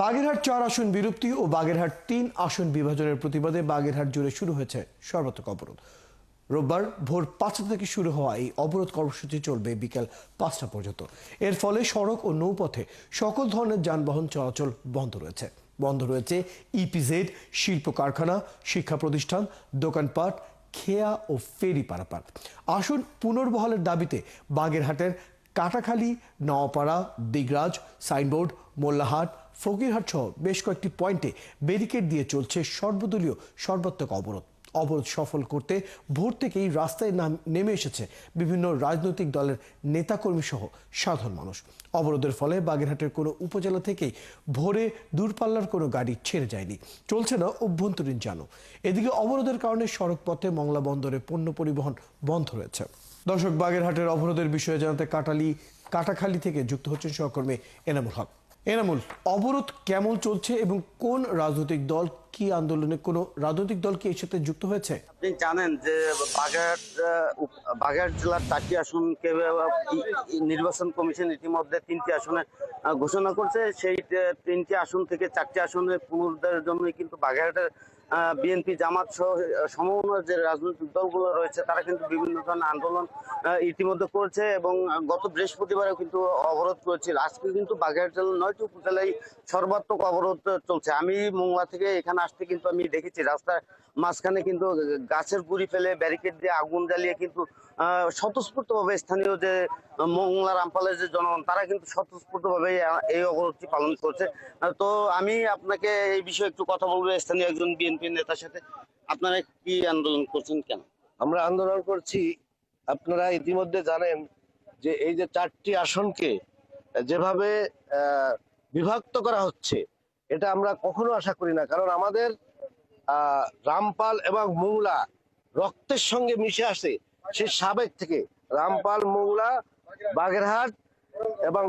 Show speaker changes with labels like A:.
A: বাগেরহাট চার আসন বিরক্তি ও বাগেরহাট তিন আসন বিভাজনের প্রতিবাদে বাগেরহাট জুড়ে শুরু হয়েছে সর্বাত্মক অবরোধ। রোববার ভোর পাঁচটা থেকে শুরু হওয়া এই অবরোধ কর্মসূচি চলবে বিকেল পাঁচটা পর্যন্ত। এর ফলে সড়ক ও নৌপথে সকল ধরনের যানবাহন চলাচল বন্ধ রয়েছে। বন্ধ রয়েছে ইপিজেড শিল্প কারখানা শিক্ষা প্রতিষ্ঠান দোকানপাট, খেয়া ও ফেরি পারাপার। আসন পুনর্বহালের দাবিতে বাগেরহাটের কাটাখালী নওয়াপাড়া দিগরাজ, সাইনবোর্ড, মোল্লাহাট ফকিরহাট সহ বেশ কয়েকটি পয়েন্টে ব্যারিকেড দিয়ে চলছে সর্বদলীয় সর্বাত্মক অবরোধ। অবরোধ সফল করতে ভোর থেকেই রাস্তায় নাম- নেমে এসেছে বিভিন্ন রাজনৈতিক দলের নেতাকর্মী সহ সাধারণ মানুষ। অবরোধের ফলে বাগেরহাটের কোনো উপজেলা থেকেই ভোরে দূরপাল্লার কোনো গাড়ি ছেড়ে যায়নি। চলছে না অভ্যন্তরীণ যানও। এদিকে অবরোধের কারণে সড়ক পথে মংলা বন্দরে পণ্য পরিবহন বন্ধ রয়েছে। দর্শক, বাগেরহাটের অবরোধের বিষয়ে জানাতে কাটালি, কাটাখালী থেকে যুক্ত হচ্ছেন সহকর্মী এনামুল হক। এনামুল অবরোধ কেমন চলছে এবং কোন রাজনৈতিক দল কি আন্দোলনে কোনো রাজনৈতিক দল কি এর সাথে যুক্ত হয়েছে?
B: আপনি জানেন যে আহ, বাগেরহাট জেলার চারটি আসনকে নির্বাচন কমিশন ইতিমধ্যে তিনটি আসনে ঘোষণা করছে। সেই তিনটি আসন থেকে চারটি আসনে পুনরুদ্ধারের জন্যই কিন্তু বাগেরহাটের বিএনপি জামাত সহ সমমনা যে রাজনৈতিক দলগুলো রয়েছে তারা কিন্তু বিভিন্ন ধরনের আন্দোলন ইতিমধ্যে করেছে এবং গত বৃহস্পতিবারেও কিন্তু অবরোধ করেছিল। আজকে কিন্তু বাগেরহাট জেলার নয়টি উপজেলায় সর্বাত্মক অবরোধ চলছে। আমি মোংলা থেকে এখানে আসতে কিন্তু আমি দেখেছি, রাস্তার মাঝখানে কিন্তু গাছের গুড়ি ফেলে ব্যারিকেড দিয়ে আগুন জ্বালিয়ে কিন্তু স্বতঃস্ফূর্তভাবে স্থানীয় যে মোংলা রামপালের যে জনগণ, তারা কিন্তু স্বতঃস্ফূর্তভাবে এই অবরোধটি পালন করছে। তো আমি আপনাকে এই বিষয়ে একটু কথা বলব, স্থানীয় একজন বিএনপি নেতার সাথে। আপনারা কি আন্দোলন করছেন কেন?
C: আমরা আন্দোলন করছি, আপনারা ইতিমধ্যে জানেন যে এই যে চারটি আসনকে যেভাবে বিভক্ত করা হচ্ছে এটা আমরা কখনো আশা করি না। কারণ আমাদের রামপাল এবং মোংলা রক্তের সঙ্গে মিশে আসে সে সাবেক থেকে। রামপাল, মোংলা, বাগেরহাট এবং